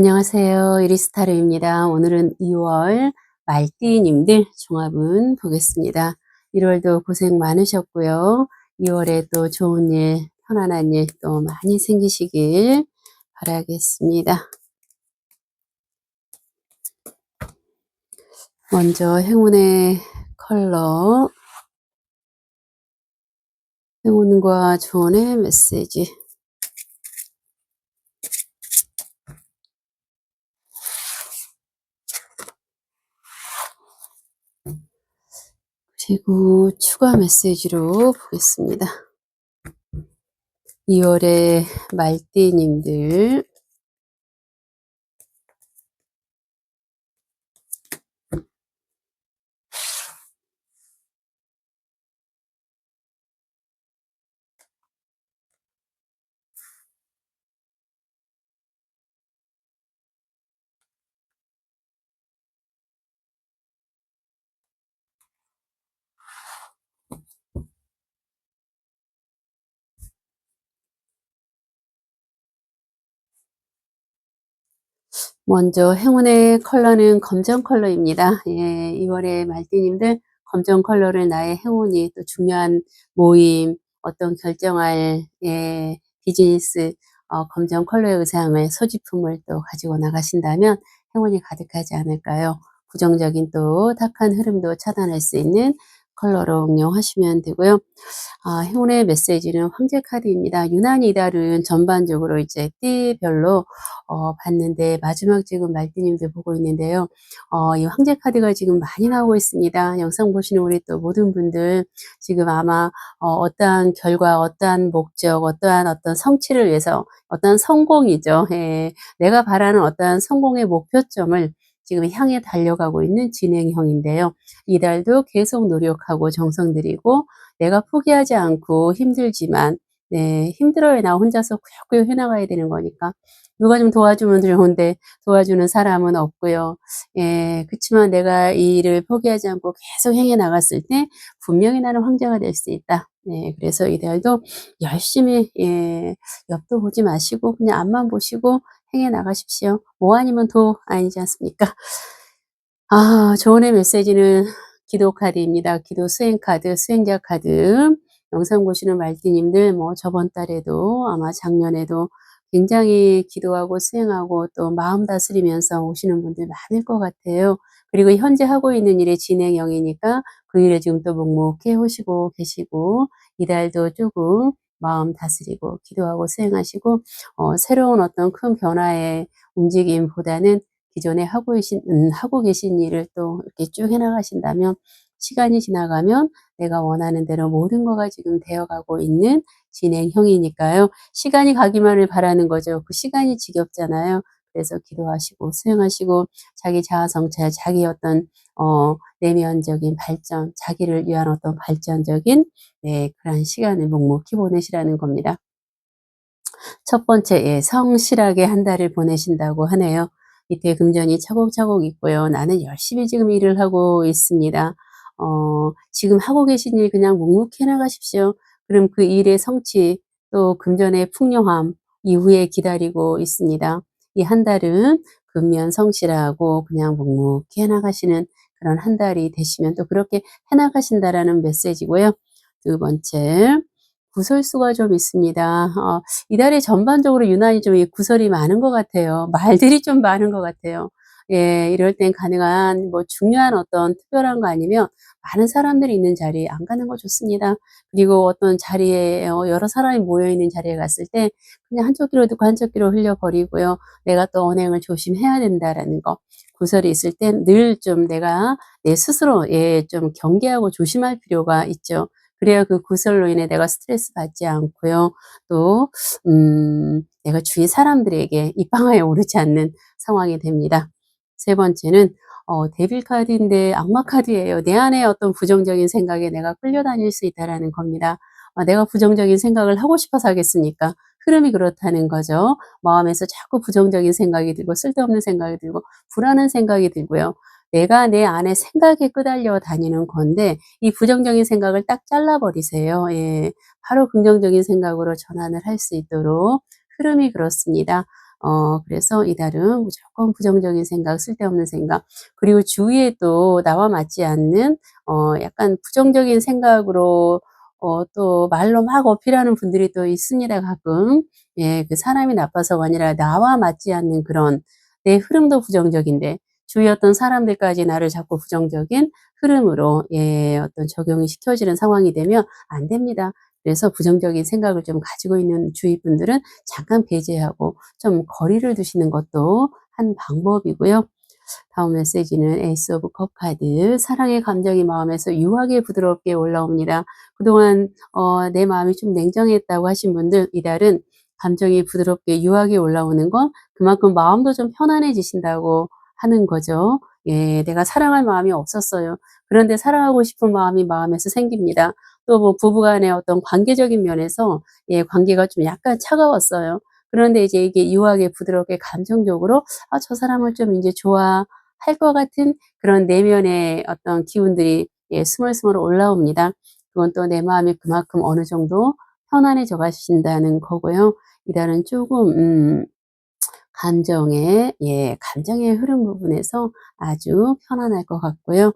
안녕하세요. 이리스타르입니다. 오늘은 2월 말띠님들 종합은 보겠습니다. 1월도 고생 많으셨고요. 2월에 또 좋은 일, 편안한 일 또 많이 생기시길 바라겠습니다. 먼저 행운의 컬러, 행운과 조언의 메시지 그리고 추가 메시지로 보겠습니다. 2월의 말띠님들 먼저 행운의 컬러는 검정 컬러입니다. 예, 2월의 말띠님들 검정 컬러를 나의 행운이 또 중요한 모임, 어떤 결정할 예, 비즈니스 어, 검정 컬러의 의상을 소지품을 또 가지고 나가신다면 행운이 가득하지 않을까요? 부정적인 또 탁한 흐름도 차단할 수 있는 컬러로 응용하시면 되고요. 아, 행운의 메시지는 황제 카드입니다. 유난히 이달은 전반적으로 이제 띠별로 어, 봤는데 마지막 지금 말띠님들 보고 있는데요. 어, 이 황제 카드가 지금 많이 나오고 있습니다. 영상 보시는 우리 또 모든 분들 지금 아마 어, 떠한 결과, 어떠한 목적, 어떠한 어떤 성취를 위해서 어떠한 성공이죠. 예, 내가 바라는 어떠한 성공의 목표점을 지금 향해 달려가고 있는 진행형인데요. 이달도 계속 노력하고 정성 들이고 내가 포기하지 않고 힘들지만 네, 힘들어요. 나 혼자서 꾸역꾸역 해나가야 되는 거니까. 누가 좀 도와주면 좋은데 도와주는 사람은 없고요. 예, 그렇지만 내가 이 일을 포기하지 않고 계속 행해 나갔을 때 분명히 나는 황제가 될 수 있다. 예, 그래서 이달도 열심히 예, 옆도 보지 마시고 그냥 앞만 보시고 행해 나가십시오. 뭐 아니면 도 아니지 않습니까? 아, 조언의 메시지는 기도 카드입니다. 기도 수행 카드, 수행자 카드. 영상 보시는 말띠님들 뭐 저번 달에도 아마 작년에도 굉장히 기도하고 수행하고 또 마음 다스리면서 오시는 분들 많을 것 같아요. 그리고 현재 하고 있는 일의 진행형이니까 그 일에 지금 또 묵묵해 오시고 계시고 이달도 조금 마음 다스리고 기도하고 수행하시고 어, 새로운 어떤 큰 변화의 움직임보다는 기존에 하고 계신, 음, 하고 계신 일을 또 이렇게 쭉 해나가신다면 시간이 지나가면 내가 원하는 대로 모든 거가 지금 되어가고 있는 진행형이니까요. 시간이 가기만을 바라는 거죠. 그 시간이 지겹잖아요. 그래서 기도하시고 수행하시고 자기 자아성찰, 자기 어떤 어, 내면적인 발전, 자기를 위한 어떤 발전적인 네, 그런 시간을 묵묵히 보내시라는 겁니다. 첫 번째, 예, 성실하게 한 달을 보내신다고 하네요. 밑에 금전이 차곡차곡 있고요. 나는 열심히 지금 일을 하고 있습니다. 어, 지금 하고 계신 일 그냥 묵묵히 나가십시오. 그럼 그 일의 성취, 또 금전의 풍요함 이후에 기다리고 있습니다. 이 한 달은 근면 성실하고 그냥 묵묵히 해나가시는 그런 한 달이 되시면 또 그렇게 해나가신다라는 메시지고요. 두 번째, 구설수가 좀 있습니다. 어, 이달에 전반적으로 유난히 좀 구설이 많은 것 같아요. 말들이 좀 많은 것 같아요. 예, 이럴 땐 가능한 뭐 중요한 어떤 특별한 거 아니면 많은 사람들이 있는 자리에 안 가는 거 좋습니다. 그리고 어떤 자리에 어, 여러 사람이 모여 있는 자리에 갔을 때 그냥 한쪽 귀로 듣고 한쪽 귀로 흘려 버리고요. 내가 또 언행을 조심해야 된다라는 거. 구설이 있을 땐 늘 좀 내가 내 스스로 예, 좀 경계하고 조심할 필요가 있죠. 그래야 그 구설로 인해 내가 스트레스 받지 않고요. 또, 음, 내가 주위 사람들에게 입방아에 오르지 않는 상황이 됩니다. 세 번째는, 어, 데빌 카드인데 악마 카드예요. 내 안에 어떤 부정적인 생각에 내가 끌려다닐 수 있다라는 겁니다. 어, 내가 부정적인 생각을 하고 싶어서 하겠습니까? 흐름이 그렇다는 거죠. 마음에서 자꾸 부정적인 생각이 들고 쓸데없는 생각이 들고 불안한 생각이 들고요. 내가 내 안에 생각에 끄달려 다니는 건데 이 부정적인 생각을 딱 잘라버리세요. 예, 바로 긍정적인 생각으로 전환을 할 수 있도록 흐름이 그렇습니다. 어, 그래서 이달은 무조건 부정적인 생각, 쓸데없는 생각, 그리고 주위에 또 나와 맞지 않는, 어, 약간 부정적인 생각으로, 어, 또 말로 막 어필하는 분들이 또 있습니다, 가끔. 예, 그 사람이 나빠서가 아니라 나와 맞지 않는 그런 내 흐름도 부정적인데, 주위 어떤 사람들까지 나를 자꾸 부정적인 흐름으로, 예, 어떤 적용이 시켜지는 상황이 되면 안 됩니다. 그래서 부정적인 생각을 좀 가지고 있는 주위 분들은 잠깐 배제하고 좀 거리를 두시는 것도 한 방법이고요. 다음 메시지는 에이스 오브 컵 카드. 사랑의 감정이 마음에서 유하게 부드럽게 올라옵니다. 그동안 어, 내 마음이 좀 냉정했다고 하신 분들 이달은 감정이 부드럽게 유하게 올라오는 건 그만큼 마음도 좀 편안해지신다고 하는 거죠. 예, 내가 사랑할 마음이 없었어요. 그런데 사랑하고 싶은 마음이 마음에서 생깁니다. 또 뭐 부부간의 어떤 관계적인 면에서 예, 관계가 좀 약간 차가웠어요. 그런데 이제 이게 유하게 부드럽게 감정적으로 아, 저 사람을 좀 이제 좋아할 것 같은 그런 내면의 어떤 기운들이 예, 스멀스멀 올라옵니다. 그건 또 내 마음이 그만큼 어느 정도 편안해져 가신다는 거고요. 이달은 조금 음, 감정의 예, 감정의 흐름 부분에서 아주 편안할 것 같고요.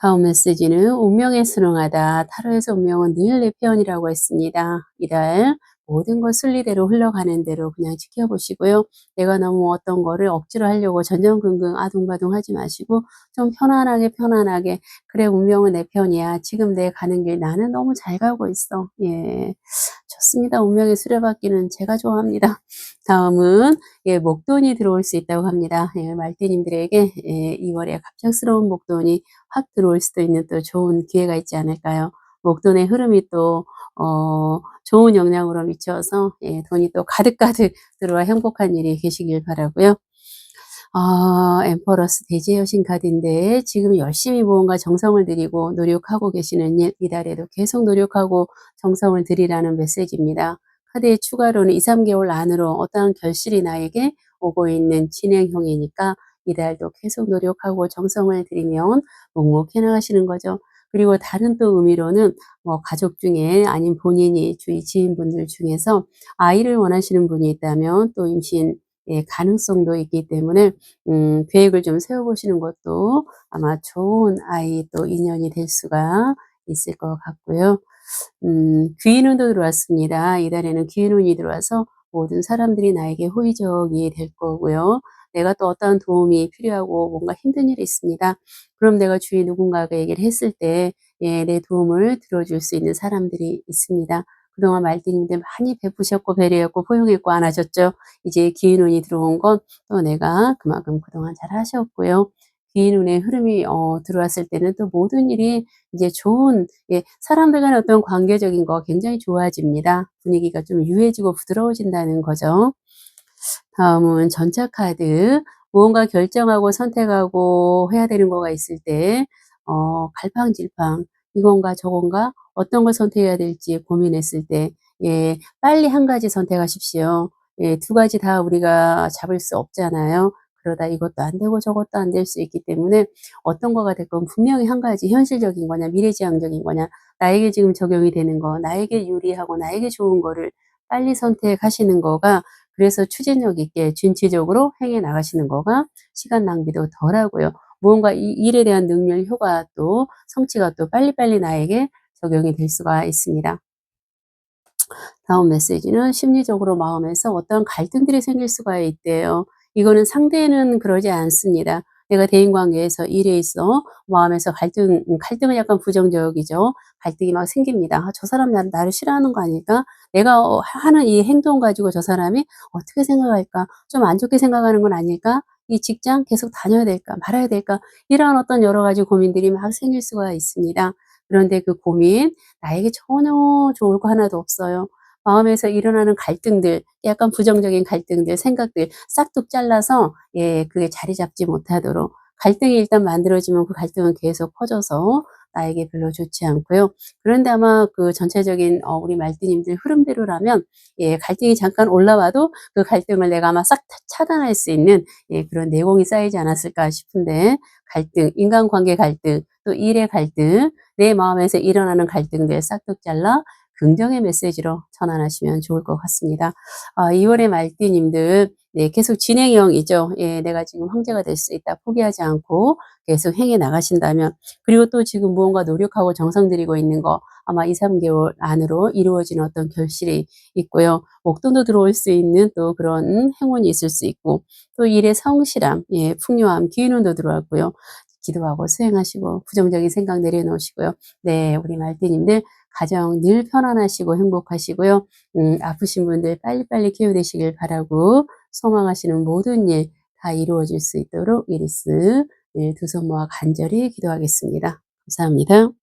다음 메시지는 운명에 순응하다. 타로에서 운명은 늘 내 편이라고 했습니다. 이달 모든 것 순리대로 흘러가는 대로 그냥 지켜보시고요. 내가 너무 어떤 거를 억지로 하려고 전전긍긍 아둥바둥 하지 마시고 좀 편안하게 편안하게 그래 운명은 내 편이야. 지금 내 가는 길 나는 너무 잘 가고 있어. 예, 좋습니다. 운명의 수레바퀴는 제가 좋아합니다. 다음은 예, 목돈이 들어올 수 있다고 합니다. 예, 말띠님들에게 예, 2월에 갑작스러운 목돈이 확 들어올 수도 있는 또 좋은 기회가 있지 않을까요? 목돈의 흐름이 또 어, 좋은 영향으로 미쳐서 예, 돈이 또 가득가득 들어와 행복한 일이 계시길 바라고요. 아, 엠퍼러스 대제 여신 카드인데 지금 열심히 무언가 정성을 들이고 노력하고 계시는 일, 이달에도 계속 노력하고 정성을 들이라는 메시지입니다. 카드의 추가로는 2, 3개월 안으로 어떠한 결실이 나에게 오고 있는 진행형이니까 이달도 계속 노력하고 정성을 들이면 묵묵해 나가시는 거죠. 그리고 다른 또 의미로는 뭐 가족 중에 아닌 본인이 주위 지인분들 중에서 아이를 원하시는 분이 있다면 또 임신 예, 가능성도 있기 때문에 음, 계획을 좀 세워보시는 것도 아마 좋은 아이 또 인연이 될 수가 있을 것 같고요. 음, 귀인운도 들어왔습니다. 이달에는 귀인운이 들어와서 모든 사람들이 나에게 호의적이 될 거고요. 내가 또 어떠한 도움이 필요하고 뭔가 힘든 일이 있습니다. 그럼 내가 주위 누군가가 얘기를 했을 때, 예, 내 도움을 들어줄 수 있는 사람들이 있습니다. 그동안 말띠님들 많이 베푸셨고 배려했고 포용했고 안 하셨죠. 이제 기인운이 들어온 건 또 내가 그만큼 그동안 잘 하셨고요. 기인운의 흐름이 어, 들어왔을 때는 또 모든 일이 이제 좋은 예, 사람들 간의 어떤 관계적인 거 굉장히 좋아집니다. 분위기가 좀 유해지고 부드러워진다는 거죠. 다음은 전차 카드. 무언가 결정하고 선택하고 해야 되는 거가 있을 때, 어, 갈팡질팡, 이건가 저건가 어떤 걸 선택해야 될지 고민했을 때, 예, 빨리 한 가지 선택하십시오. 예, 두 가지 다 우리가 잡을 수 없잖아요. 그러다 이것도 안 되고 저것도 안 될 수 있기 때문에 어떤 거가 됐건 분명히 한 가지 현실적인 거냐, 미래지향적인 거냐, 나에게 지금 적용이 되는 거, 나에게 유리하고 나에게 좋은 거를 빨리 선택하시는 거가 그래서 추진력 있게 준치적으로 행해 나가시는 거가 시간 낭비도 덜하고요. 무언가 이 일에 대한 능률, 효과 또 성취가 또 빨리빨리 나에게 적용이 될 수가 있습니다. 다음 메시지는 심리적으로 마음에서 어떤 갈등들이 생길 수가 있대요. 이거는 상대는 그러지 않습니다. 내가 대인관계에서 일에 있어 마음에서 갈등, 갈등은 약간 부정적이죠. 갈등이 막 생깁니다. 아, 저 사람 나, 나를 싫어하는 거 아닐까? 내가 어, 하는 이 행동 가지고 저 사람이 어떻게 생각할까? 좀 안 좋게 생각하는 건 아닐까? 이 직장 계속 다녀야 될까? 말아야 될까? 이런 어떤 여러 가지 고민들이 막 생길 수가 있습니다. 그런데 그 고민, 나에게 전혀 좋을 거 하나도 없어요. 마음에서 일어나는 갈등들, 약간 부정적인 갈등들, 생각들 싹둑 잘라서 예, 그게 자리 잡지 못하도록 갈등이 일단 만들어지면 그 갈등은 계속 커져서 나에게 별로 좋지 않고요. 그런데 아마 그 전체적인 어, 우리 말띠님들 흐름대로라면 예, 갈등이 잠깐 올라와도 그 갈등을 내가 아마 싹 차단할 수 있는 예, 그런 내공이 쌓이지 않았을까 싶은데 갈등, 인간관계 갈등, 또 일의 갈등, 내 마음에서 일어나는 갈등들 싹둑 잘라 긍정의 메시지로 전환하시면 좋을 것 같습니다. 아, 2월의 말띠님들 네, 계속 진행형이죠. 예, 내가 지금 황제가 될 수 있다. 포기하지 않고 계속 행해 나가신다면, 그리고 또 지금 무언가 노력하고 정성 들이고 있는 거 아마 2, 3개월 안으로 이루어지는 어떤 결실이 있고요. 목돈도 들어올 수 있는 또 그런 행운이 있을 수 있고, 또 일의 성실함, 예, 풍요함, 기운도 들어왔고요. 기도하고 수행하시고 부정적인 생각 내려놓으시고요. 네, 우리 말띠님들 가정 늘 편안하시고 행복하시고요. 음, 아프신 분들 빨리빨리 쾌유되시길 바라고 소망하시는 모든 일 다 이루어질 수 있도록 이리스 네, 두손 모아 간절히 기도하겠습니다. 감사합니다.